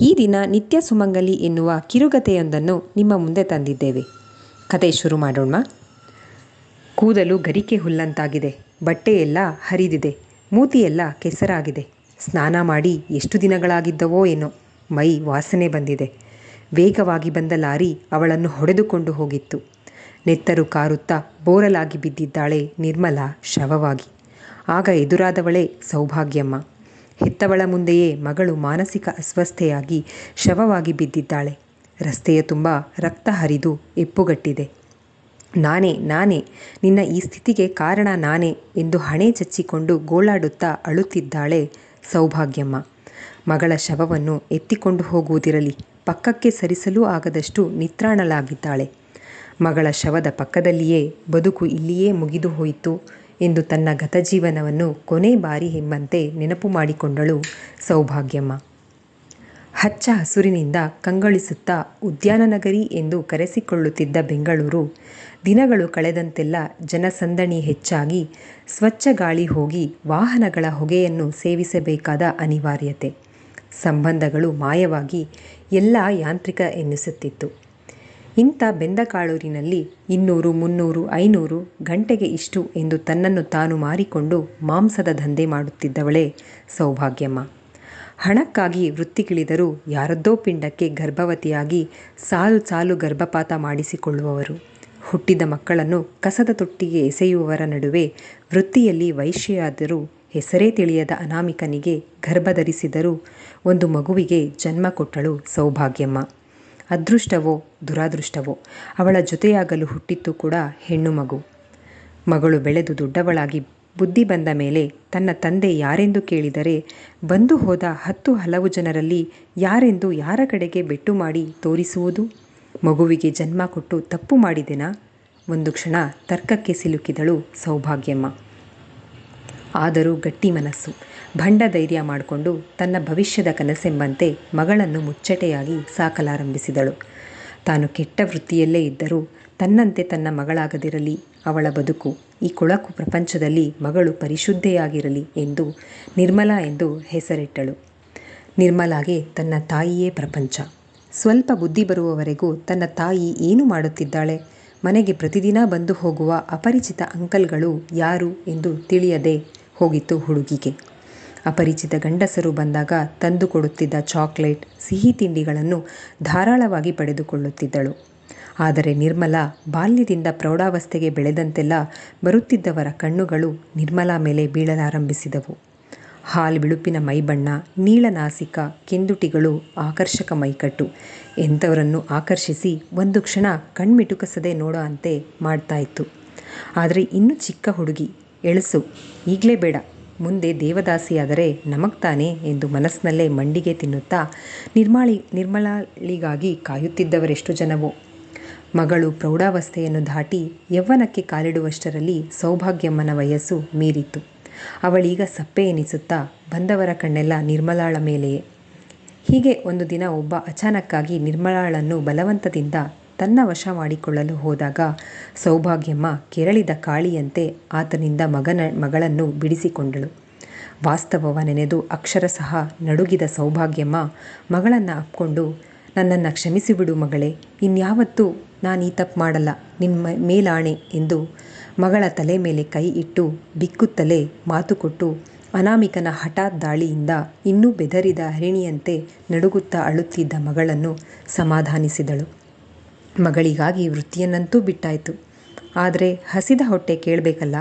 ಈ ದಿನ ನಿತ್ಯ ಸುಮಂಗಲಿ ಎನ್ನುವ ಕಿರುಗತೆಯೊಂದನ್ನು ನಿಮ್ಮ ಮುಂದೆ ತಂದಿದ್ದೇವೆ. ಕತೆ ಶುರು ಮಾಡೋಣ. ಕೂದಲು ಗರಿಕೆ ಹುಲ್ಲಂತಾಗಿದೆ. ಬಟ್ಟೆಯೆಲ್ಲ ಹರಿದಿದೆ. ಮೂತಿಯೆಲ್ಲ ಕೆಸರಾಗಿದೆ. ಸ್ನಾನ ಮಾಡಿ ಎಷ್ಟು ದಿನಗಳಾಗಿದ್ದವೋ ಏನೋ. ಮೈ ವಾಸನೆ ಬಂದಿದೆ. ವೇಗವಾಗಿ ಬಂದ ಲಾರಿ ಅವಳನ್ನು ಹೊಡೆದುಕೊಂಡು ಹೋಗಿತ್ತು. ನೆತ್ತರು ಕಾರುತ್ತಾ ಬೋರಲಾಗಿ ಬಿದ್ದಿದ್ದಾಳೆ ನಿರ್ಮಲಾ ಶವವಾಗಿ. ಆಗ ಎದುರಾದವಳೇ ಸೌಭಾಗ್ಯಮ್ಮ. ಹೆತ್ತವಳ ಮುಂದೆಯೇ ಮಗಳು ಮಾನಸಿಕ ಅಸ್ವಸ್ಥೆಯಾಗಿ ಶವವಾಗಿ ಬಿದ್ದಿದ್ದಾಳೆ. ರಸ್ತೆಯ ತುಂಬ ರಕ್ತ ಹರಿದು ಎಪ್ಪುಗಟ್ಟಿದೆ. ನಾನೇ ನಾನೇ, ನಿನ್ನ ಈ ಸ್ಥಿತಿಗೆ ಕಾರಣ ನಾನೇ ಎಂದು ಹಣೆ ಚಚ್ಚಿಕೊಂಡು ಗೋಳಾಡುತ್ತಾ ಅಳುತ್ತಿದ್ದಾಳೆ ಸೌಭಾಗ್ಯಮ್ಮ. ಮಗಳ ಶವವನ್ನು ಎತ್ತಿಕೊಂಡು ಹೋಗುವುದಿರಲಿ, ಪಕ್ಕಕ್ಕೆ ಸರಿಸಲೂ ಆಗದಷ್ಟು ನಿತ್ರಾಣಲಾಗಿದ್ದಾಳೆ ಮಗಳ ಶವದ ಪಕ್ಕದಲ್ಲಿಯೇ ಬದುಕು ಇಲ್ಲಿಯೇ ಮುಗಿದು ಹೋಯಿತು. ಎಂದು ತನ್ನ ಗತಜೀವನವನ್ನು ಕೊನೆ ಬಾರಿ ಎಂಬಂತೆ ನೆನಪು ಮಾಡಿಕೊಂಡಳು ಸೌಭಾಗ್ಯಮ್ಮ. ಹಚ್ಚ ಹಸುರಿನಿಂದ ಕಂಗಳಿಸುತ್ತಾ ಉದ್ಯಾನನಗರಿ ಎಂದು ಕರೆಸಿಕೊಳ್ಳುತ್ತಿದ್ದ ಬೆಂಗಳೂರು, ದಿನಗಳು ಕಳೆದಂತೆಲ್ಲ ಜನಸಂದಣಿ ಹೆಚ್ಚಾಗಿ ಸ್ವಚ್ಛ ಗಾಳಿ ಹೋಗಿ ವಾಹನಗಳ ಹೊಗೆಯನ್ನು ಸೇವಿಸಬೇಕಾದ ಅನಿವಾರ್ಯತೆ. ಸಂಬಂಧಗಳು ಮಾಯವಾಗಿ ಎಲ್ಲ ಯಾಂತ್ರಿಕ ಎನ್ನಿಸುತ್ತಿತ್ತು. ಇಂಥ ಬೆಂದಕಾಳೂರಿನಲ್ಲಿ ಇನ್ನೂರು, ಮುನ್ನೂರು, ಐನೂರು ಗಂಟೆಗೆ ಇಷ್ಟು ಎಂದು ತನ್ನನ್ನು ತಾನು ಮಾರಿಕೊಂಡು ಮಾಂಸದ ದಂಧೆ ಮಾಡುತ್ತಿದ್ದವಳೇ ಸೌಭಾಗ್ಯಮ್ಮ. ಹಣಕ್ಕಾಗಿ ವೃತ್ತಿಗಿಳಿದರೂ ಯಾರದ್ದೋ ಪಿಂಡಕ್ಕೆ ಗರ್ಭವತಿಯಾಗಿ ಸಾಲು ಸಾಲು ಗರ್ಭಪಾತ ಮಾಡಿಸಿಕೊಳ್ಳುವವರು. ಹುಟ್ಟಿದ ಮಕ್ಕಳನ್ನು ಕಸದ ತೊಟ್ಟಿಗೆ ಎಸೆಯುವವರ ನಡುವೆ ವೃತ್ತಿಯಲ್ಲಿ ವೈಶ್ಯೆಯಾದರೂ ಹೆಸರೇ ತಿಳಿಯದ ಅನಾಮಿಕನಿಗೆ ಗರ್ಭಧರಿಸಿದರೂ ಒಂದು ಮಗುವಿಗೆ ಜನ್ಮ ಕೊಟ್ಟಳು ಸೌಭಾಗ್ಯಮ್ಮ. ಅದೃಷ್ಟವೋ ದುರಾದೃಷ್ಟವೋ ಅವಳ ಜೊತೆಯಾಗಲು ಹುಟ್ಟಿತ್ತು ಕೂಡ ಹೆಣ್ಣು ಮಗು. ಮಗಳು ಬೆಳೆದು ದೊಡ್ಡವಳಾಗಿ ಬುದ್ಧಿ ಬಂದ ಮೇಲೆ ತನ್ನ ತಂದೆ ಯಾರೆಂದು ಕೇಳಿದರೆ ಬಂದು ಹೋದ ಹತ್ತು ಹಲವು ಜನರಲ್ಲಿ ಯಾರೆಂದು ಯಾರ ಕಡೆಗೆ ಬೆಟ್ಟು ಮಾಡಿ ತೋರಿಸುವುದು? ಮಗುವಿಗೆ ಜನ್ಮ ಕೊಟ್ಟು ತಪ್ಪು ಮಾಡಿದೆನಾ? ಒಂದು ಕ್ಷಣ ತರ್ಕಕ್ಕೆ ಸಿಲುಕಿದಳು ಸೌಭಾಗ್ಯಮ್ಮ. ಆದರೂ ಗಟ್ಟಿ ಮನಸ್ಸು. ಭಂಡ ಧೈರ್ಯ ಮಾಡಿಕೊಂಡು ತನ್ನ ಭವಿಷ್ಯದ ಕನಸೆಂಬಂತೆ ಮಗಳನ್ನು ಮುಚ್ಚಟೆಯಾಗಿ ಸಾಕಲಾರಂಭಿಸಿದಳು. ತಾನು ಕೆಟ್ಟ ವೃತ್ತಿಯಲ್ಲೇ ಇದ್ದರೂ ತನ್ನಂತೆ ತನ್ನ ಮಗಳಾಗದಿರಲಿ, ಅವಳ ಬದುಕು, ಈ ಕೊಳಕು ಪ್ರಪಂಚದಲ್ಲಿ ಮಗಳು ಪರಿಶುದ್ಧೆಯಾಗಿರಲಿ ಎಂದು ನಿರ್ಮಲಾ ಎಂದು ಹೆಸರಿಟ್ಟಳು. ನಿರ್ಮಲಾಗೆ ತನ್ನ ತಾಯಿಯೇ ಪ್ರಪಂಚ. ಸ್ವಲ್ಪ ಬುದ್ಧಿ ಬರುವವರೆಗೂ ತನ್ನ ತಾಯಿ ಏನು ಮಾಡುತ್ತಿದ್ದಾಳೆ? ಮನೆಗೆ ಪ್ರತಿದಿನ ಬಂದು ಹೋಗುವ ಅಪರಿಚಿತ ಅಂಕಲ್ಗಳು ಯಾರು ಎಂದು ತಿಳಿಯದೆ ಹೋಗಿತ್ತು ಹುಡುಗಿಗೆ. ಅಪರಿಚಿತ ಗಂಡಸರು ಬಂದಾಗ ತಂದು ಕೊಡುತ್ತಿದ್ದ ಚಾಕ್ಲೇಟ್, ಸಿಹಿ ತಿಂಡಿಗಳನ್ನು ಧಾರಾಳವಾಗಿ ಪಡೆದುಕೊಳ್ಳುತ್ತಿದ್ದಳು. ಆದರೆ ನಿರ್ಮಲಾ ಬಾಲ್ಯದಿಂದ ಪ್ರೌಢಾವಸ್ಥೆಗೆ ಬೆಳೆದಂತೆಲ್ಲ ಬರುತ್ತಿದ್ದವರ ಕಣ್ಣುಗಳು ನಿರ್ಮಲಾ ಮೇಲೆ ಬೀಳಲಾರಂಭಿಸಿದವು. ಹಾಲ್ ಬಿಳುಪಿನ ಮೈಬಣ್ಣ ನೀಳನಾಸಿಕ ಕೆಂದುಟಿಗಳು ಆಕರ್ಷಕ ಮೈಕಟ್ಟು ಎಂಥವರನ್ನು ಆಕರ್ಷಿಸಿ ಒಂದು ಕ್ಷಣ ಕಣ್ಮಿಟುಕಸದೆ ನೋಡೋ ಅಂತೆ ಮಾಡ್ತಾ ಇತ್ತು. ಆದರೆ ಇನ್ನು ಚಿಕ್ಕ ಹುಡುಗಿ ಎಳಸು. ಈಗಲೇ ಬೇಡ. ಮುಂದೆ ದೇವದಾಸಿಯಾದರೆ ನಮಗ್ತಾನೆ ಎಂದು ಮನಸ್ಸಿನಲ್ಲೇ ಮಂಡಿಗೆ ತಿನ್ನುತ್ತಾ ನಿರ್ಮಾಳಿ, ನಿರ್ಮಲಾಳಿಗಾಗಿ ಕಾಯುತ್ತಿದ್ದವರೆಷ್ಟು ಜನವೋ. ಮಗಳು ಪ್ರೌಢಾವಸ್ಥೆಯನ್ನು ದಾಟಿ ಯೌವನಕ್ಕೆ ಕಾಲಿಡುವಷ್ಟರಲ್ಲಿ ಸೌಭಾಗ್ಯಮ್ಮನ ವಯಸ್ಸು ಮೀರಿತು ಅವಳೀಗ ಸಪ್ಪೆ ಎನಿಸುತ್ತಾ ಬಂದವರ ಕಣ್ಣೆಲ್ಲ ನಿರ್ಮಲಾಳ ಮೇಲೆಯೇ. ಹೀಗೆ ಒಂದು ದಿನ ಒಬ್ಬ ಅಚಾನಕ್ಕಾಗಿ ನಿರ್ಮಲಾಳನ್ನು ಬಲವಂತದಿಂದ ತನ್ನ ವಶ ಮಾಡಿಕೊಳ್ಳಲು ಹೋದಾಗ ಸೌಭಾಗ್ಯಮ್ಮ ಕೆರಳಿದ ಕಾಳಿಯಂತೆ ಆತನಿಂದ ಮಗನ, ಮಗಳನ್ನು ಬಿಡಿಸಿಕೊಂಡಳು. ವಾಸ್ತವವ ನೆನೆದು ಅಕ್ಷರಶಃ ನಡುಗಿದ ಸೌಭಾಗ್ಯಮ್ಮ ಮಗಳನ್ನು ಅಪ್ಕೊಂಡು, ನನ್ನನ್ನು ಕ್ಷಮಿಸಿಬಿಡು ಮಗಳೇ, ಇನ್ಯಾವತ್ತೂ ನಾನು ಈ ತಪ್ಪು ಮಾಡಲ್ಲ, ನಿಮ್ಮ ಮೇಲಾಣೆ ಎಂದು ಮಗಳ ತಲೆ ಮೇಲೆ ಕೈ ಇಟ್ಟು ಬಿಕ್ಕುತ್ತಲೇ ಮಾತು ಕೊಟ್ಟು ಅನಾಮಿಕನ ಹಠಾತ್ ದಾಳಿಯಿಂದ ಇನ್ನೂ ಬೆದರಿದ ಹರಿಣಿಯಂತೆ ನಡುಗುತ್ತಾ ಅಳುತ್ತಿದ್ದ ಮಗಳನ್ನು ಸಮಾಧಾನಿಸಿದಳು. ಮಗಳಿಗಾಗಿ ವೃತ್ತಿಯನ್ನಂತೂ ಬಿಟ್ಟಾಯಿತು. ಆದರೆ ಹಸಿದ ಹೊಟ್ಟೆ ಕೇಳಬೇಕಲ್ಲ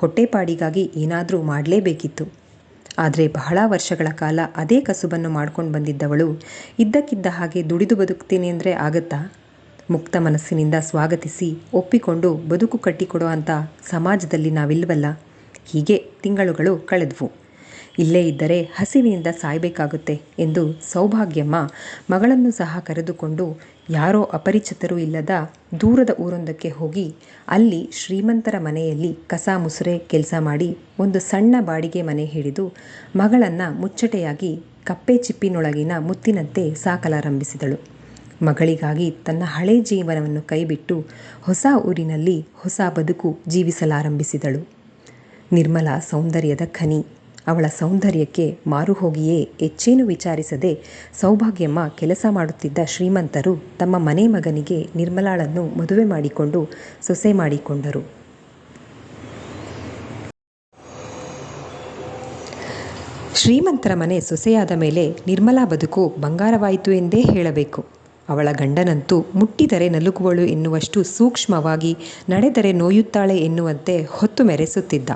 ಹೊಟ್ಟೆಪಾಡಿಗಾಗಿ ಏನಾದರೂ ಮಾಡಲೇಬೇಕಿತ್ತು. ಆದರೆ ಬಹಳ ವರ್ಷಗಳ ಕಾಲ ಅದೇ ಕಸುಬನ್ನು ಮಾಡ್ಕೊಂಡು ಬಂದಿದ್ದವಳು ಇದ್ದಕ್ಕಿದ್ದ ಹಾಗೆ ದುಡಿದು ಬದುಕ್ತೀನಿ ಅಂದರೆ ಆಗತ್ತಾ? ಮುಕ್ತ ಮನಸ್ಸಿನಿಂದ ಸ್ವಾಗತಿಸಿ ಒಪ್ಪಿಕೊಂಡು ಬದುಕು ಕಟ್ಟಿಕೊಡೋ ಅಂಥ ಸಮಾಜದಲ್ಲಿ ನಾವಿಲ್ವಲ್ಲ, ಹೀಗೆ ತಿಂಗಳುಗಳು ಕಳೆದ್ವು. ಇಲ್ಲೇ ಇದ್ದರೆ ಹಸಿವಿನಿಂದ ಸಾಯಬೇಕಾಗುತ್ತೆ ಎಂದು ಸೌಭಾಗ್ಯಮ್ಮ ಮಗಳನ್ನು ಸಹ ಕರೆದುಕೊಂಡು ಯಾರೋ ಅಪರಿಚಿತರು ಇಲ್ಲದ ದೂರದ ಊರೊಂದಕ್ಕೆ ಹೋಗಿ ಅಲ್ಲಿ ಶ್ರೀಮಂತರ ಮನೆಯಲ್ಲಿ ಕಸ ಮುಸುರೆ ಕೆಲಸ ಮಾಡಿ ಒಂದು ಸಣ್ಣ ಬಾಡಿಗೆ ಮನೆ ಹಿಡಿದು ಮಗಳನ್ನು ಮುಚ್ಚಟೆಯಾಗಿ ಕಪ್ಪೆ ಚಿಪ್ಪಿನೊಳಗಿನ ಮುತ್ತಿನಂತೆ ಸಾಕಲಾರಂಭಿಸಿದಳು. ಮಗಳಿಗಾಗಿ ತನ್ನ ಹಳೆ ಜೀವನವನ್ನು ಕೈಬಿಟ್ಟು ಹೊಸ ಊರಿನಲ್ಲಿ ಹೊಸ ಬದುಕು ಜೀವಿಸಲಾರಂಭಿಸಿದಳು. ನಿರ್ಮಲಾ ಸೌಂದರ್ಯದ ಖನಿ. ಅವಳ ಸೌಂದರ್ಯಕ್ಕೆ ಮಾರು ಹೋಗಿಯೇ ಹೆಚ್ಚೇನು ವಿಚಾರಿಸದೆ ಸೌಭಾಗ್ಯಮ್ಮ ಕೆಲಸ ಮಾಡುತ್ತಿದ್ದ ಶ್ರೀಮಂತರು ತಮ್ಮ ಮನೆ ಮಗನಿಗೆ ನಿರ್ಮಲಾಳನ್ನು ಮದುವೆ ಮಾಡಿಕೊಂಡು ಸೊಸೆ ಮಾಡಿಕೊಂಡರು. ಶ್ರೀಮಂತರ ಮನೆ ಸೊಸೆಯಾದ ಮೇಲೆ ನಿರ್ಮಲಾ ಬದುಕು ಬಂಗಾರವಾಯಿತು ಎಂದೇ ಹೇಳಬೇಕು. ಅವಳ ಗಂಡನಂತೂ ಮುಟ್ಟಿದರೆ ನಲುಗುವಳು ಎನ್ನುವಷ್ಟು ಸೂಕ್ಷ್ಮವಾಗಿ ನಡೆದರೆ ನೋಯುತ್ತಾಳೆ ಎನ್ನುವಂತೆ ಹೊತ್ತು ಮೆರೆಸುತ್ತಿದ್ದ.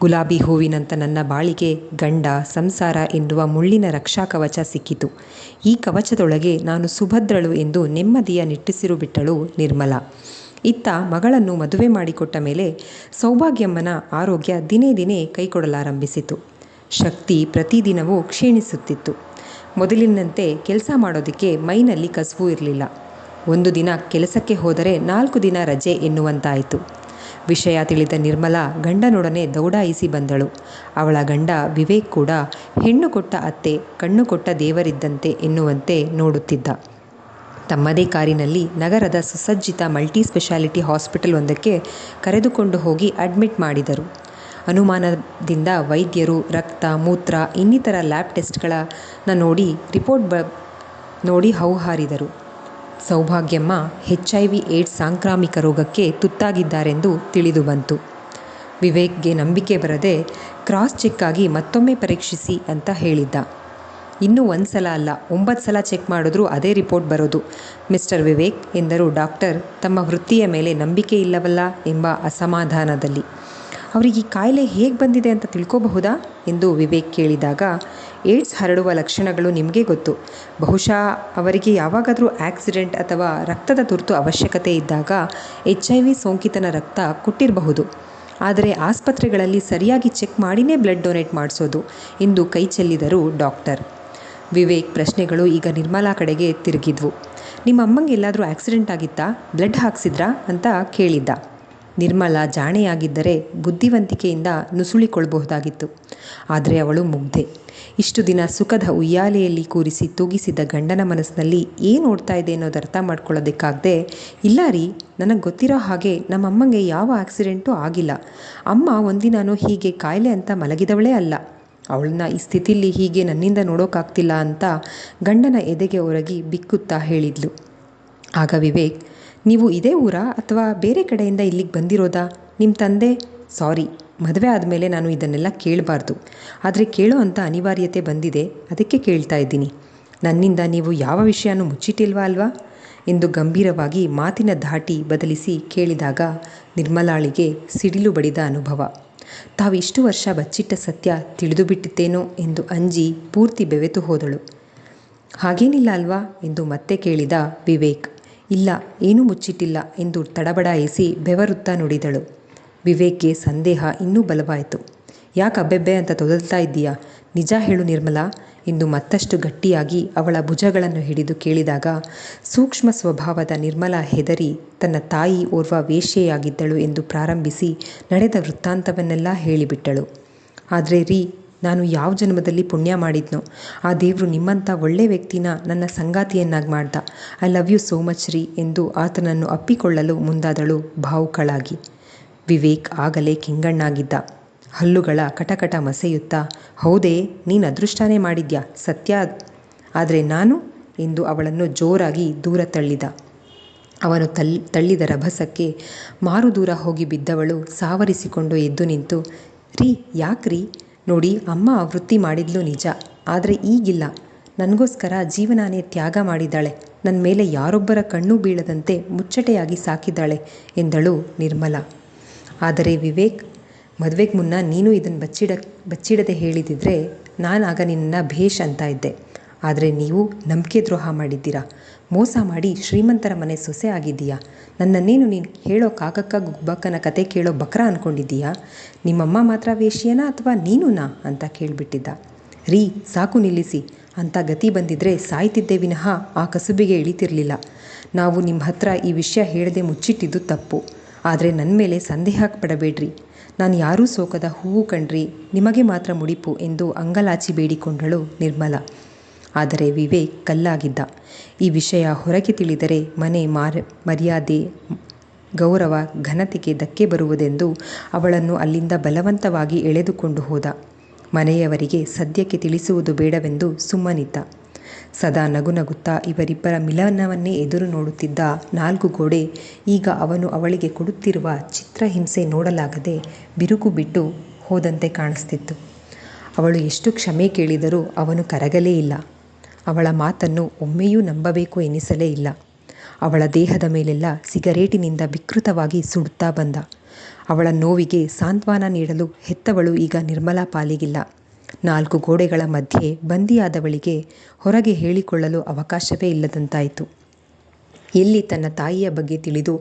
ಗುಲಾಬಿ ಹೂವಿನಂತ ನನ್ನ ಬಾಳಿಗೆ ಗಂಡ, ಸಂಸಾರ ಎನ್ನುವ ಮುಳ್ಳಿನ ರಕ್ಷಾ ಕವಚ ಸಿಕ್ಕಿತು. ಈ ಕವಚದೊಳಗೆ ನಾನು ಸುಭದ್ರಳು ಎಂದು ನೆಮ್ಮದಿಯ ನಿಟ್ಟಿಸಿರು ಬಿಟ್ಟಳು ನಿರ್ಮಲ. ಇತ್ತ ಮಗಳನ್ನು ಮದುವೆ ಮಾಡಿಕೊಟ್ಟ ಮೇಲೆ ಸೌಭಾಗ್ಯಮ್ಮನ ಆರೋಗ್ಯ ದಿನೇ ದಿನೇ ಕೈಕೊಡಲಾರಂಭಿಸಿತು. ಶಕ್ತಿ ಪ್ರತಿದಿನವೂ ಕ್ಷೀಣಿಸುತ್ತಿತ್ತು. ಮೊದಲಿನಂತೆ ಕೆಲಸ ಮಾಡೋದಕ್ಕೆ ಮೈನಲ್ಲಿ ಕಸುವು ಇರಲಿಲ್ಲ. ಒಂದು ದಿನ ಕೆಲಸಕ್ಕೆ ಹೋದರೆ ನಾಲ್ಕು ದಿನ ರಜೆ ಎನ್ನುವಂತಾಯಿತು. ವಿಷಯ ತಿಳಿದ ನಿರ್ಮಲಾ ಗಂಡನೊಡನೆ ದೌಡಾಯಿಸಿ ಬಂದಳು. ಅವಳ ಗಂಡ ವಿವೇಕ್ ಕೂಡ ಹೆಣ್ಣು ಕೊಟ್ಟ ಅತ್ತೆ, ಕಣ್ಣು ಕೊಟ್ಟ ದೇವರಿದ್ದಂತೆ ಎನ್ನುವಂತೆ ನೋಡುತ್ತಿದ್ದ. ತಮ್ಮದೇ ಕಾರಿನಲ್ಲಿ ನಗರದ ಸುಸಜ್ಜಿತ ಮಲ್ಟಿ ಸ್ಪೆಷಾಲಿಟಿ ಹಾಸ್ಪಿಟಲ್ ಒಂದಕ್ಕೆ ಕರೆದುಕೊಂಡು ಹೋಗಿ ಅಡ್ಮಿಟ್ ಮಾಡಿದರು. ಅನುಮಾನದಿಂದ ವೈದ್ಯರು, ರಕ್ತ, ಮೂತ್ರ, ಇನ್ನಿತರ ಲ್ಯಾಬ್ ಟೆಸ್ಟ್ಗಳನ್ನು ನೋಡಿ ರಿಪೋರ್ಟ್ ಬ ನೋಡಿ ಹೌಹಾರಿದರು. Saubhagyamma H I V AIDS ಸಾಂಕ್ರಾಮಿಕ ರೋಗಕ್ಕೆ ತುತ್ತಾಗಿದ್ದಾರೆಂದು ತಿಳಿದು ಬಂತು. ವಿವೇಕ್ಗೆ ನಂಬಿಕೆ ಬರದೆ ಕ್ರಾಸ್ ಚೆಕ್ ಆಗಿ ಮತ್ತೊಮ್ಮೆ ಪರೀಕ್ಷಿಸಿ ಅಂತ ಹೇಳಿದ್ದ. ಇನ್ನೂ ಒಂದು ಸಲ ಅಲ್ಲ, ಒಂಬತ್ತು ಸಲ ಚೆಕ್ ಮಾಡಿದ್ರೂ ಅದೇ ರಿಪೋರ್ಟ್ ಬರೋದು. ಮಿಸ್ಟರ್ ವಿವೇಕ್ ಎಂದರು ಡಾಕ್ಟರ್, ತಮ್ಮ ವೃತ್ತಿಯ ಮೇಲೆ ನಂಬಿಕೆ ಇಲ್ಲವಲ್ಲ ಎಂಬ ಅಸಮಾಧಾನದಲ್ಲಿ. ಅವರಿಗೆ ಈ ಕಾಯಿಲೆ ಹೇಗೆ ಬಂದಿದೆ ಅಂತ ತಿಳ್ಕೋಬಹುದಾ ಎಂದು ವಿವೇಕ್ ಕೇಳಿದಾಗ ಏಡ್ಸ್ ಹರಡುವ ಲಕ್ಷಣಗಳು ನಿಮಗೆ ಗೊತ್ತು. ಬಹುಶಃ ಅವರಿಗೆ ಯಾವಾಗಾದರೂ ಆಕ್ಸಿಡೆಂಟ್ ಅಥವಾ ರಕ್ತದ ತುರ್ತು ಅವಶ್ಯಕತೆ ಇದ್ದಾಗ ಎಚ್ ಐ ವಿ ಸೋಂಕಿತನ ರಕ್ತ ಕೊಟ್ಟಿರಬಹುದು. ಆದರೆ ಆಸ್ಪತ್ರೆಗಳಲ್ಲಿ ಸರಿಯಾಗಿ ಚೆಕ್ ಮಾಡಿನೇ ಬ್ಲಡ್ ಡೊನೇಟ್ ಮಾಡಿಸೋದು, ಎಂದು ಕೈ ಚೆಲ್ಲಿದರು ಡಾಕ್ಟರ್. ವಿವೇಕ್, ಪ್ರಶ್ನೆಗಳು ಈಗ ನಿರ್ಮಲಾ ಕಡೆಗೆ ತಿರುಗಿದ್ವು. ನಿಮ್ಮ ಅಮ್ಮಂಗೆ ಎಲ್ಲಾದರೂ ಆಕ್ಸಿಡೆಂಟ್ ಆಗಿತ್ತಾ? ಬ್ಲಡ್ ಹಾಕ್ಸಿದ್ರಾ? ಅಂತ ಕೇಳಿದ್ದ. ನಿರ್ಮಲಾ ಜಾಣೆಯಾಗಿದ್ದರೆ ಬುದ್ಧಿವಂತಿಕೆಯಿಂದ ನುಸುಳಿಕೊಳ್ಳಬಹುದಾಗಿತ್ತು. ಆದರೆ ಅವಳು ಮುಗ್ಧೆ. ಇಷ್ಟು ದಿನ ಸುಖದ ಉಯ್ಯಾಲೆಯಲ್ಲಿ ಕೂರಿಸಿ ತೂಗಿಸಿದ್ದ ಗಂಡನ ಮನಸ್ಸಿನಲ್ಲಿ ಏನು ಓಡ್ತಾ ಇದೆ ಅನ್ನೋದು ಅರ್ಥ ಮಾಡ್ಕೊಳ್ಳೋದಕ್ಕಾಗದೆ, ಇಲ್ಲ ರೀ, ನನಗೆ ಗೊತ್ತಿರೋ ಹಾಗೆ ನಮ್ಮ ಅಮ್ಮಂಗೆ ಯಾವ ಆಕ್ಸಿಡೆಂಟೂ ಆಗಿಲ್ಲ. ಅಮ್ಮ ಒಂದಿನಾನು ಹೀಗೆ ಕಾಯಿಲೆ ಅಂತ ಮಲಗಿದವಳೇ ಅಲ್ಲ. ಅವಳನ್ನ ಈ ಸ್ಥಿತಿಲಿ ಹೀಗೆ ನನ್ನಿಂದ ನೋಡೋಕ್ಕಾಗ್ತಿಲ್ಲ ಅಂತ ಗಂಡನ ಎದೆಗೆ ಒರಗಿ ಬಿಕ್ಕುತ್ತಾ ಹೇಳಿದ್ಲು. ಆಗ ವಿವೇಕ್ ನೀವು ಇದೇ ಊರಾ ಅಥವಾ ಬೇರೆ ಕಡೆಯಿಂದ ಇಲ್ಲಿಗೆ ಬಂದಿರೋದಾ? ನಿಮ್ಮ ತಂದೆ? ಸಾರಿ, ಮದುವೆ ಆದಮೇಲೆ ನಾನು ಇದನ್ನೆಲ್ಲ ಕೇಳಬಾರ್ದು. ಆದರೆ ಕೇಳೋ ಅಂತ ಅನಿವಾರ್ಯತೆ ಬಂದಿದೆ, ಅದಕ್ಕೆ ಕೇಳ್ತಾ ಇದ್ದೀನಿ. ನನ್ನಿಂದ ನೀವು ಯಾವ ವಿಷಯನೂ ಮುಚ್ಚಿಟ್ಟಿಲ್ವಾ ಅಲ್ವಾ? ಎಂದು ಗಂಭೀರವಾಗಿ ಮಾತಿನ ಧಾಟಿ ಬದಲಿಸಿ ಕೇಳಿದಾಗ ನಿರ್ಮಲಾಳಿಗೆ ಸಿಡಿಲು ಬಡಿದ ಅನುಭವ. ತಾವಿಷ್ಟು ವರ್ಷ ಬಚ್ಚಿಟ್ಟ ಸತ್ಯ ತಿಳಿದು ಬಿಟ್ಟಿತ್ತೇನೋ ಎಂದು ಅಂಜಿ ಪೂರ್ತಿ ಬೆವೆತು ಹೋದಳು. ಹಾಗೇನಿಲ್ಲ ಅಲ್ವಾ? ಎಂದು ಮತ್ತೆ ಕೇಳಿದ ವಿವೇಕ್. ಇಲ್ಲ, ಏನೂ ಮುಚ್ಚಿಟ್ಟಿಲ್ಲ ಎಂದು ತಡಬಡಾಯಿಸಿ ಬೆವರುತ್ತಾ ನುಡಿದಳು. ವಿವೇಕ್ಗೆ ಸಂದೇಹ ಇನ್ನೂ ಬಲವಾಯಿತು. ಯಾಕೆ ಅಬ್ಬೆಬ್ಬೆ ಅಂತ ತೊದಲ್ತಾ ಇದ್ದೀಯಾ? ನಿಜ ಹೇಳು ನಿರ್ಮಲಾ ಎಂದು ಮತ್ತಷ್ಟು ಗಟ್ಟಿಯಾಗಿ ಅವಳ ಭುಜಗಳನ್ನು ಹಿಡಿದು ಕೇಳಿದಾಗ ಸೂಕ್ಷ್ಮ ಸ್ವಭಾವದ ನಿರ್ಮಲಾ ಹೆದರಿ ತನ್ನ ತಾಯಿ ಓರ್ವ ವೇಶ್ಯೆಯಾಗಿದ್ದಳು ಎಂದು ಪ್ರಾರಂಭಿಸಿ ನಡೆದ ವೃತ್ತಾಂತವನ್ನೆಲ್ಲ ಹೇಳಿಬಿಟ್ಟಳು. ಆದರೆ ರೀ ನಾನು ಯಾವ ಜನ್ಮದಲ್ಲಿ ಪುಣ್ಯ ಮಾಡಿದ್ನೋ, ಆ ದೇವರು ನಿಮ್ಮಂಥ ಒಳ್ಳೆ ವ್ಯಕ್ತಿನ ನನ್ನ ಸಂಗಾತಿಯನ್ನಾಗಿ ಮಾಡ್ದ. I love you so much ರೀ ಎಂದು ಆತನನ್ನು ಅಪ್ಪಿಕೊಳ್ಳಲು ಮುಂದಾದಳು ಭಾವುಕಳಾಗಿ. ವಿವೇಕ್ ಆಗಲೇ ಕೆಂಗಣ್ಣಾಗಿದ್ದ. ಹಲ್ಲುಗಳ ಕಟಕಟ ಮಸೆಯುತ್ತಾ, ಹೌದೇ, ನೀನು ಅದೃಷ್ಟನೇ ಮಾಡಿದ್ಯಾ, ಸತ್ಯ? ಆದರೆ ನಾನು? ಎಂದು ಅವಳನ್ನು ಜೋರಾಗಿ ದೂರ ತಳ್ಳಿದ. ಅವನು ತಲ್ ತಳ್ಳಿದ ರಭಸಕ್ಕೆ ಮಾರು ದೂರ ಹೋಗಿ ಬಿದ್ದವಳು ಸಾವರಿಸಿಕೊಂಡು ಎದ್ದು ನಿಂತು, ರೀ ಯಾಕ್ರಿ? ನೋಡಿ, ಅಮ್ಮ ವೃತ್ತಿ ಮಾಡಿದ್ಲು ನಿಜ. ಆದರೆ ಈಗಿಲ್ಲ. ನನಗೋಸ್ಕರ ಜೀವನಾನೇ ತ್ಯಾಗ ಮಾಡಿದ್ದಾಳೆ. ನನ್ನ ಮೇಲೆ ಯಾರೊಬ್ಬರ ಕಣ್ಣು ಬೀಳದಂತೆ ಮುಚ್ಚಟೆಯಾಗಿ ಸಾಕಿದ್ದಾಳೆ ಎಂದಳು ನಿರ್ಮಲ. ಆದರೆ ವಿವೇಕ್, ಮದುವೆಗೆ ಮುನ್ನ ನೀನು ಇದನ್ನು ಬಚ್ಚಿಡ, ಬಚ್ಚಿಡದೆ ಹೇಳಿದಿದ್ರೆ ನಾನಾಗ ನಿನ್ನ ಭೇಷ್ ಅಂತ ಇದ್ದೆ. ಆದರೆ ನೀವು ನಂಬಿಕೆ ದ್ರೋಹ ಮಾಡಿದ್ದೀರಾ? ಮೋಸ ಮಾಡಿ ಶ್ರೀಮಂತರ ಮನೆ ಸೊಸೆ ಆಗಿದ್ದೀಯಾ? ನನ್ನನ್ನೇನು ನೀನು ಹೇಳೋ ಕಾಕಕ್ಕ ಗುಬ್ಬಕ್ಕನ ಕತೆ ಕೇಳೋ ಬಕ್ರ ಅಂದ್ಕೊಂಡಿದ್ದೀಯಾ ನಿಮ್ಮಮ್ಮ ಮಾತ್ರ ವೇಶ್ಯನಾ ಅಥವಾ ನೀನುನಾ ಅಂತ ಕೇಳಿಬಿಟ್ಟಿದ್ದ. ರೀ, ಸಾಕು ನಿಲ್ಲಿಸಿ. ಅಂತ ಗತಿ ಬಂದಿದ್ರೆ ಸಾಯ್ತಿದ್ದೆ ವಿನಃ ಆ ಕಸುಬಿಗೆ ಇಳಿತಿರಲಿಲ್ಲ. ನಾವು ನಿಮ್ಮ ಹತ್ರ ಈ ವಿಷಯ ಹೇಳದೆ ಮುಚ್ಚಿಟ್ಟಿದ್ದು ತಪ್ಪು. ಆದರೆ ನನ್ನ ಮೇಲೆ ಸಂದೇಹ ಪಡಬೇಡ್ರಿ. ನಾನು ಯಾರೂ ಸೋಕದ ಹೂವು ಕಣ್ರಿ ನಿಮಗೆ ಮಾತ್ರ ಮುಡಿಪು ಎಂದು ಅಂಗಲಾಚಿ ಬೇಡಿಕೊಂಡಳು ನಿರ್ಮಲ. ಆದರೆ ವಿವೇಕ್ ಕಲ್ಲಾಗಿದ್ದ. ಈ ವಿಷಯ ಹೊರಗೆ ತಿಳಿದರೆ ಮನೆ ಮಾರ, ಮರ್ಯಾದೆ, ಗೌರವ, ಘನತೆಗೆ ಧಕ್ಕೆ ಬರುವುದೆಂದು ಅವಳನ್ನು ಅಲ್ಲಿಂದ ಬಲವಂತವಾಗಿ ಎಳೆದುಕೊಂಡು ಹೋದ. ಮನೆಯವರಿಗೆ ಸದ್ಯಕ್ಕೆ ತಿಳಿಸುವುದು ಬೇಡವೆಂದು ಸುಮ್ಮನಿದ್ದ. ಸದಾ ನಗುನಗುತ್ತಾ ಇವರಿಬ್ಬರ ಮಿಲನವನ್ನೇ ಎದುರು ನೋಡುತ್ತಿದ್ದ ನಾಲ್ಕು ಗೋಡೆ ಈಗ ಅವನು ಅವಳಿಗೆ ಕೊಡುತ್ತಿರುವ ಚಿತ್ರಹಿಂಸೆ ನೋಡಲಾಗದೆ ಬಿರುಕು ಬಿಟ್ಟು ಹೋದಂತೆ ಕಾಣಿಸ್ತಿತ್ತು. ಅವಳು ಎಷ್ಟು ಕ್ಷಮೆ ಕೇಳಿದರೂ ಅವನು ಕರಗಲೇ ಇಲ್ಲ. ಅವಳ ಮಾತನ್ನು ಒಮ್ಮೆಯೂ ನಂಬಬೇಕು ಎನಿಸಲೇ ಇಲ್ಲ. ಅವಳ ದೇಹದ ಮೇಲೆಲ್ಲ ಸಿಗರೇಟಿನಿಂದ ವಿಕೃತವಾಗಿ ಸುಡುತ್ತಾ ಬಂದ. ಅವಳ ನೋವಿಗೆ ಸಾಂತ್ವನ ನೀಡಲು ಹೆತ್ತವಳು ಈಗ ನಿರ್ಮಲಾ ಪಾಲಿಗಿಲ್ಲ. ನಾಲ್ಕು ಗೋಡೆಗಳ ಮಧ್ಯೆ ಬಂದಿಯಾದವಳಿಗೆ ಹೊರಗೆ ಹೇಳಿಕೊಳ್ಳಲು ಅವಕಾಶವೇ ಇಲ್ಲದಂತಾಯಿತು. ಎಲ್ಲಿ ತನ್ನ ತಾಯಿಯ ಬಗ್ಗೆ ತಿಳಿದು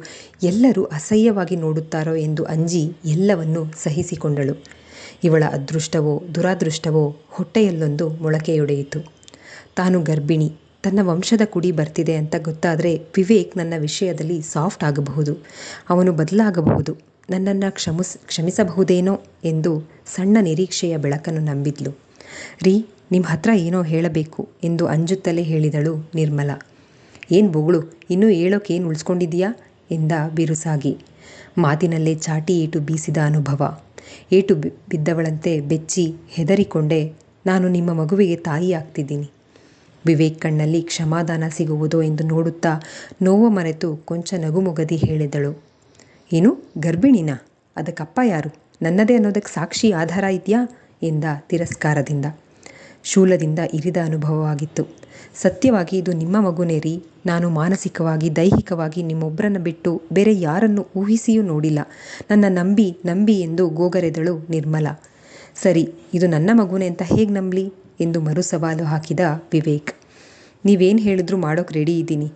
ಎಲ್ಲರೂ ಅಸಹ್ಯವಾಗಿ ನೋಡುತ್ತಾರೋ ಎಂದು ಅಂಜಿ ಎಲ್ಲವನ್ನೂ ಸಹಿಸಿಕೊಂಡಳು. ಇವಳ ಅದೃಷ್ಟವೋ ದುರಾದೃಷ್ಟವೋ ಹೊಟ್ಟೆಯಲ್ಲೊಂದು ಮೊಳಕೆಯೊಡೆಯಿತು. ತಾನು ಗರ್ಭಿಣಿ. ತನ್ನ ವಂಶದ ಕುಡಿ ಬರ್ತಿದೆ ಅಂತ ಗೊತ್ತಾದರೆ ವಿವೇಕ್ ನನ್ನ ವಿಷಯದಲ್ಲಿ ಸಾಫ್ಟ್ ಆಗಬಹುದು. ಅವನು ಬದಲಾಗಬಹುದು. ನನ್ನನ್ನು ಕ್ಷಮಿಸ್, ಕ್ಷಮಿಸಬಹುದೇನೋ ಎಂದು ಸಣ್ಣ ನಿರೀಕ್ಷೆಯ ಬೆಳಕನ್ನು ನಂಬಿದ್ಲು. ರೀ ನಿಮ್ಮ ಹತ್ರ ಏನೋ ಹೇಳಬೇಕು ಎಂದು ಅಂಜುತ್ತಲೇ ಹೇಳಿದಳು ನಿರ್ಮಲ. ಏನು ಬೊಗಳು, ಇನ್ನೂ ಏನು ಉಳಿಸ್ಕೊಂಡಿದೀಯಾ ಎಂದ ಬಿರುಸಾಗಿ. ಮಾತಿನಲ್ಲೇ ಚಾಟಿ ಏಟು ಬೀಸಿದ ಅನುಭವ. ಏಟು ಬಿದ್ದವಳಂತೆ ಬೆಚ್ಚಿ ಹೆದರಿಕೊಂಡೆ, ನಾನು ನಿಮ್ಮ ಮಗುವಿಗೆ ತಾಯಿ ಆಗ್ತಿದ್ದೀನಿ ವಿವೇಕ್ ಕಣ್ಣಲ್ಲಿ ಕ್ಷಮಾದಾನ ಸಿಗುವುದೋ ಎಂದು ನೋಡುತ್ತಾ ನೋವು ಮರೆತು ಕೊಂಚ ನಗುಮೊಗದಿ ಹೇಳಿದಳು. ಏನು, ಗರ್ಭಿಣಿನಾ? ಅದಕ್ಕಪ್ಪ ಯಾರು? ನನ್ನದೇ ಅನ್ನೋದಕ್ಕೆ ಸಾಕ್ಷಿ ಆಧಾರ ಇದೆಯಾ? ಎಂದ ತಿರಸ್ಕಾರದಿಂದ. ಶೂಲದಿಂದ ಇರಿದ ಅನುಭವವಾಗಿತ್ತು. ಸತ್ಯವಾಗಿ ಇದು ನಿಮ್ಮ ಮಗುನೇ ರೀ ನಾನು ಮಾನಸಿಕವಾಗಿ, ದೈಹಿಕವಾಗಿ ನಿಮ್ಮೊಬ್ಬರನ್ನು ಬಿಟ್ಟು ಬೇರೆ ಯಾರನ್ನು ಊಹಿಸಿಯೂ ನೋಡಿಲ್ಲ. ನನ್ನ ನಂಬಿ ನಂಬಿ ಎಂದು ಗೋಗರೆದಳು ನಿರ್ಮಲ. ಸರಿ, ಇದು ನನ್ನ ಮಗುನೇ ಅಂತ ಹೇಗೆ ನಂಬಲಿ? ಎಂದು ಮರುಸವಾಲು ಹಾಕಿದ ವಿವೇಕ್. ನೀವೇನು ಹೇಳಿದ್ರು ಮಾಡೋಕೆ ರೆಡಿ ಇದ್ದೀನಿ.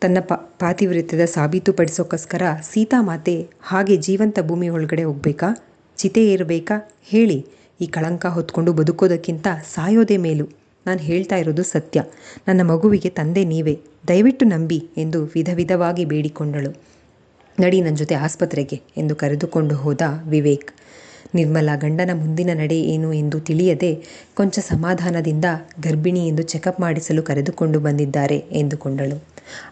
ತನ್ನ ಪ ಪಾತಿವ್ರತ್ಯದ ಸಾಬೀತುಪಡಿಸೋಕ್ಕೋಸ್ಕರ ಸೀತಾಮಾತೆ ಹಾಗೆ ಜೀವಂತ ಭೂಮಿ ಒಳಗಡೆ ಹೋಗ್ಬೇಕಾ? ಚಿತೆ ಏರಬೇಕಾ? ಹೇಳಿ. ಈ ಕಳಂಕ ಹೊತ್ಕೊಂಡು ಬದುಕೋದಕ್ಕಿಂತ ಸಾಯೋದೇ ಮೇಲು. ನಾನು ಹೇಳ್ತಾ ಇರೋದು ಸತ್ಯ. ನನ್ನ ಮಗುವಿಗೆ ತಂದೆ ನೀವೇ. ದಯವಿಟ್ಟು ನಂಬಿ ಎಂದು ವಿಧ ವಿಧವಾಗಿ ಬೇಡಿಕೊಂಡಳು. ನಡಿ ನನ್ನ ಜೊತೆ ಆಸ್ಪತ್ರೆಗೆ ಎಂದು ಕರೆದುಕೊಂಡು ಹೋದ ವಿವೇಕ್. ನಿರ್ಮಲಾ ಗಂಡನ ಮುಂದಿನ ನಡೆ ಏನು ಎಂದು ತಿಳಿಯದೆ ಕೊಂಚ ಸಮಾಧಾನದಿಂದ ಗರ್ಭಿಣಿ ಎಂದು ಚೆಕಪ್ ಮಾಡಿಸಲು ಕರೆದುಕೊಂಡು ಬಂದಿದ್ದಾರೆ ಎಂದುಕೊಂಡಳು.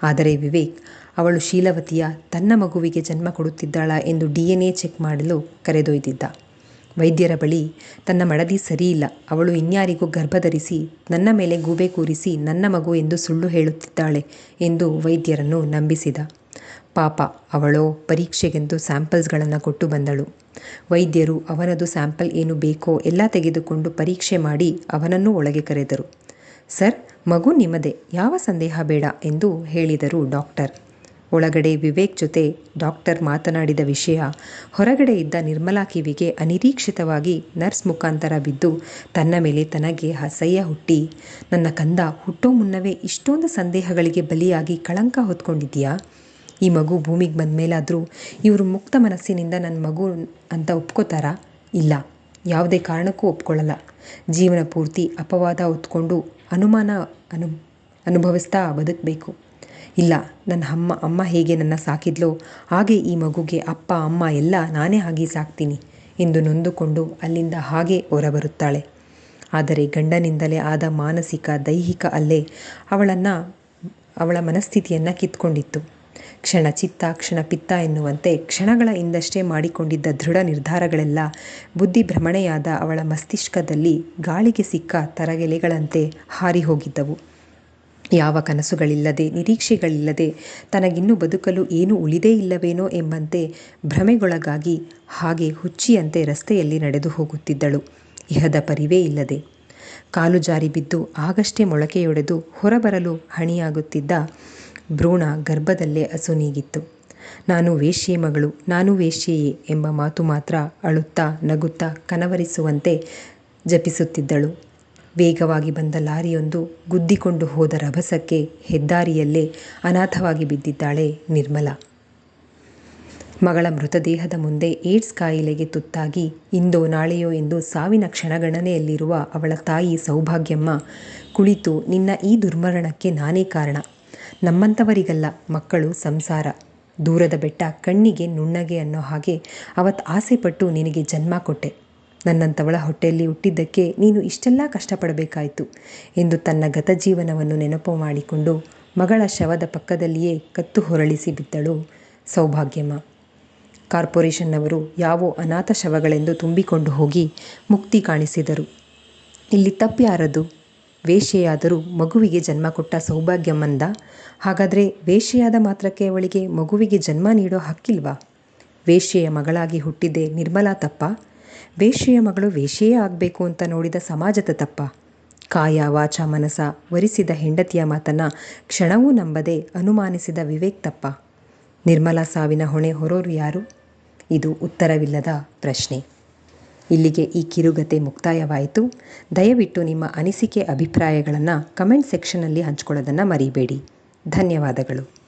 ಆದರೆ ವಿವೇಕ್, ಅವಳು ಶೀಲವತಿಯ ತನ್ನ ಮಗುವಿಗೆ ಜನ್ಮ ಕೊಡುತ್ತಿದ್ದಾಳ ಎಂದು ಡಿ ಎನ್ ಎ ಚೆಕ್ ಮಾಡಲು ಕರೆದೊಯ್ದಿದ್ದ. ವೈದ್ಯರ ಬಳಿ, ತನ್ನ ಮಡದಿ ಸರಿಯಿಲ್ಲ, ಅವಳು ಇನ್ಯಾರಿಗೂ ಗರ್ಭಧರಿಸಿ, ನನ್ನ ಮೇಲೆ ಗೂಬೆ ಕೂರಿಸಿ ನನ್ನ ಮಗು ಎಂದು ಸುಳ್ಳು ಹೇಳುತ್ತಿದ್ದಾಳೆ ಎಂದು ವೈದ್ಯರನ್ನು ನಂಬಿಸಿದ. ಪಾಪ ಅವಳೋ ಪರೀಕ್ಷೆಗೆಂದು ಸ್ಯಾಂಪಲ್ಸ್ಗಳನ್ನು ಕೊಟ್ಟು ಬಂದಳು. ವೈದ್ಯರು ಅವನದು ಸ್ಯಾಂಪಲ್ ಏನು ಬೇಕೋ ಎಲ್ಲ ತೆಗೆದುಕೊಂಡು ಪರೀಕ್ಷೆ ಮಾಡಿ ಅವನನ್ನು ಒಳಗೆ ಕರೆದರು. ಸರ್, ಮಗು ನಿಮ್ಮದೇ, ಯಾವ ಸಂದೇಹ ಬೇಡ ಎಂದು ಹೇಳಿದರು ಡಾಕ್ಟರ್. ಒಳಗಡೆ ವಿವೇಕ್ ಜೊತೆ ಡಾಕ್ಟರ್ ಮಾತನಾಡಿದ ವಿಷಯ ಹೊರಗಡೆ ಇದ್ದ ನಿರ್ಮಲಾ ಕಿವಿಗೆ ಅನಿರೀಕ್ಷಿತವಾಗಿ ನರ್ಸ್ ಮುಖಾಂತರ ಬಿದ್ದು ತನ್ನ ಮೇಲೆ ತನಗೆ ಅಸಹ್ಯ ಹುಟ್ಟಿ, ನನ್ನ ಕಂದ ಹುಟ್ಟೋ ಮುನ್ನವೇ ಇಷ್ಟೊಂದು ಸಂದೇಹಗಳಿಗೆ ಬಲಿಯಾಗಿ ಕಳಂಕ ಹೊತ್ಕೊಂಡಿದ್ಯಾ ಈ ಮಗು ಭೂಮಿಗೆ ಬಂದ ಮೇಲಾದರೂ ಇವರು ಮುಕ್ತ ಮನಸ್ಸಿನಿಂದ ನನ್ನ ಮಗು ಅಂತ ಒಪ್ಕೋತಾರಾ? ಇಲ್ಲ. ಯಾವುದೇ ಕಾರಣಕ್ಕೂ ಒಪ್ಕೊಳ್ಳಲ್ಲ. ಜೀವನ ಪೂರ್ತಿ ಅಪವಾದ ಹೊತ್ಕೊಂಡು ಅನುಮಾನ ಅನು, ಅನುಭವಿಸ್ತಾ ಬದುಕಬೇಕು. ಇಲ್ಲ ನನ್ನ ಅಮ್ಮ ಅಮ್ಮ ಹೇಗೆ ನನ್ನ ಸಾಕಿದ್ಲೋ ಹಾಗೆ ಈ ಮಗುಗೆ ಅಪ್ಪ, ಅಮ್ಮ ಎಲ್ಲ ನಾನೇ ಹಾಗೆ ಸಾಕ್ತೀನಿ ಎಂದು ನೊಂದುಕೊಂಡು ಅಲ್ಲಿಂದ ಹಾಗೆ ಹೊರಬರುತ್ತಾಳೆ. ಆದರೆ ಗಂಡನಿಂದಲೇ ಆದ ಮಾನಸಿಕ ದೈಹಿಕ ಅಲ್ಲೇ ಅವಳನ್ನು, ಅವಳ ಮನಸ್ಥಿತಿಯನ್ನು ಕಿತ್ಕೊಂಡಿತ್ತು. ಕ್ಷಣ ಚಿತ್ತ, ಕ್ಷಣ ಪಿತ್ತ ಎನ್ನುವಂತೆ ಕ್ಷಣಗಳ ಹಿಂದಷ್ಟೇ ಮಾಡಿಕೊಂಡಿದ್ದ ದೃಢ ನಿರ್ಧಾರಗಳೆಲ್ಲ ಬುದ್ಧಿ ಭ್ರಮಣೆಯಾದ ಅವಳ ಮಸ್ತಿಷ್ಕದಲ್ಲಿ ಗಾಳಿಗೆ ಸಿಕ್ಕ ತರಗೆಲೆಗಳಂತೆ ಹಾರಿ ಹೋಗಿದ್ದವು. ಯಾವ ಕನಸುಗಳಿಲ್ಲದೆ, ನಿರೀಕ್ಷೆಗಳಿಲ್ಲದೆ ತನಗಿನ್ನೂ ಬದುಕಲು ಏನೂ ಉಳಿದೇ ಇಲ್ಲವೇನೋ ಎಂಬಂತೆ ಭ್ರಮೆಗೊಳಗಾಗಿ ಹಾಗೆ ಹುಚ್ಚಿಯಂತೆ ರಸ್ತೆಯಲ್ಲಿ ನಡೆದು ಹೋಗುತ್ತಿದ್ದಳು. ಇಹದ ಪರಿವೇ ಇಲ್ಲದೆ. ಕಾಲು ಜಾರಿ ಬಿದ್ದು ಆಗಷ್ಟೇ ಮೊಳಕೆಯೊಡೆದು ಹೊರಬರಲು ಹಣಿಯಾಗುತ್ತಿದ್ದ ಭ್ರೂಣ ಗರ್ಭದಲ್ಲೇ ಅಸುನೀಗಿತ್ತು ನಾನು ವೇಶ್ಯೆ ಮಗಳು, ನಾನು ವೇಶ್ಯೆಯೇ ಎಂಬ ಮಾತು ಮಾತ್ರ ಅಳುತ್ತಾ ನಗುತ್ತಾ ಕನವರಿಸುವಂತೆ ಜಪಿಸುತ್ತಿದ್ದಳು. ವೇಗವಾಗಿ ಬಂದ ಲಾರಿಯೊಂದು ಗುದ್ದಿಕೊಂಡು ಹೋದ ರಭಸಕ್ಕೆ ಹೆದ್ದಾರಿಯಲ್ಲೇ ಅನಾಥವಾಗಿ ಬಿದ್ದಿದ್ದಾಳೆ ನಿರ್ಮಲಾ. ಮಗಳ ಮೃತದೇಹದ ಮುಂದೆ ಏಡ್ಸ್ ಕಾಯಿಲೆಗೆ ತುತ್ತಾಗಿ ಇಂದೋ ನಾಳೆಯೋ ಎಂದು ಸಾವಿನ ಕ್ಷಣಗಣನೆಯಲ್ಲಿರುವ ಅವಳ ತಾಯಿ ಸೌಭಾಗ್ಯಮ್ಮ ಕುಳಿತು, ನಿನ್ನ ಈ ದುರ್ಮರಣಕ್ಕೆ ನಾನೇ ಕಾರಣ. ನಮ್ಮಂಥವರಿಗಲ್ಲ ಮಕ್ಕಳು ಸಂಸಾರ. ದೂರದ ಬೆಟ್ಟ ಕಣ್ಣಿಗೆ ನುಣ್ಣಗೆ ಅನ್ನೋ ಹಾಗೆ ಅವತ್ತು ಆಸೆಪಟ್ಟು ನಿನಗೆ ಜನ್ಮ ಕೊಟ್ಟೆ. ನನ್ನಂಥವಳ ಹೊಟ್ಟೆಯಲ್ಲಿ ಹುಟ್ಟಿದ್ದಕ್ಕೆ ನೀನು ಇಷ್ಟೆಲ್ಲ ಕಷ್ಟಪಡಬೇಕಾಯಿತು ಎಂದು ತನ್ನ ಗತಜೀವನವನ್ನು ನೆನಪು ಮಾಡಿಕೊಂಡು ಮಗಳ ಶವದ ಪಕ್ಕದಲ್ಲಿಯೇ ಕತ್ತು ಹೊರಳಿಸಿ ಬಿದ್ದಳು ಸೌಭಾಗ್ಯಮ್ಮ. ಕಾರ್ಪೊರೇಷನ್ನವರು ಯಾವೋ ಅನಾಥ ಶವಗಳೆಂದು ತುಂಬಿಕೊಂಡು ಹೋಗಿ ಮುಕ್ತಿ ಕಾಣಿಸಿದರು. ಇಲ್ಲಿ ತಪ್ಪ್ಯಾರದು? ವೇಷೆಯಾದರೂ ಮಗುವಿಗೆ ಜನ್ಮ ಕೊಟ್ಟ ಸೌಭಾಗ್ಯಮ್ಮಂದ ಹಾಗಾದರೆ ವೇಶ್ಯೆಯಾದ ಮಾತ್ರಕ್ಕೆ ಅವಳಿಗೆ ಮಗುವಿಗೆ ಜನ್ಮ ನೀಡೋ ಹಕ್ಕಿಲ್ವಾ? ವೇಶ್ಯೆಯ ಮಗಳಾಗಿ ಹುಟ್ಟಿದ್ದೆ ನಿರ್ಮಲಾ ತಪ್ಪ? ವೇಶ್ಯೆಯ ಮಗಳು ವೇಶ್ಯೆಯೇ ಆಗಬೇಕು ಅಂತ ನೋಡಿದ ಸಮಾಜದ ತಪ್ಪ? ಕಾಯ, ವಾಚ, ಮನಸ ವರಿಸಿದ ಹೆಂಡತಿಯ ಮಾತನ್ನು ಕ್ಷಣವೂ ನಂಬದೆ ಅನುಮಾನಿಸಿದ ವಿವೇಕ್ ತಪ್ಪ? ನಿರ್ಮಲಾ ಸಾವಿನ ಹೊಣೆ ಹೊರೋರು ಯಾರು? ಇದು ಉತ್ತರವಿಲ್ಲದ ಪ್ರಶ್ನೆ. ಇಲ್ಲಿಗೆ ಈ ಕಿರುಗತೆ ಮುಕ್ತಾಯವಾಯಿತು. ದಯವಿಟ್ಟು ನಿಮ್ಮ ಅನಿಸಿಕೆ, ಅಭಿಪ್ರಾಯಗಳನ್ನು ಕಮೆಂಟ್ ಸೆಕ್ಷನಲ್ಲಿ ಹಂಚ್ಕೊಳ್ಳೋದನ್ನು ಮರಿಬೇಡಿ. ಧನ್ಯವಾದಗಳು.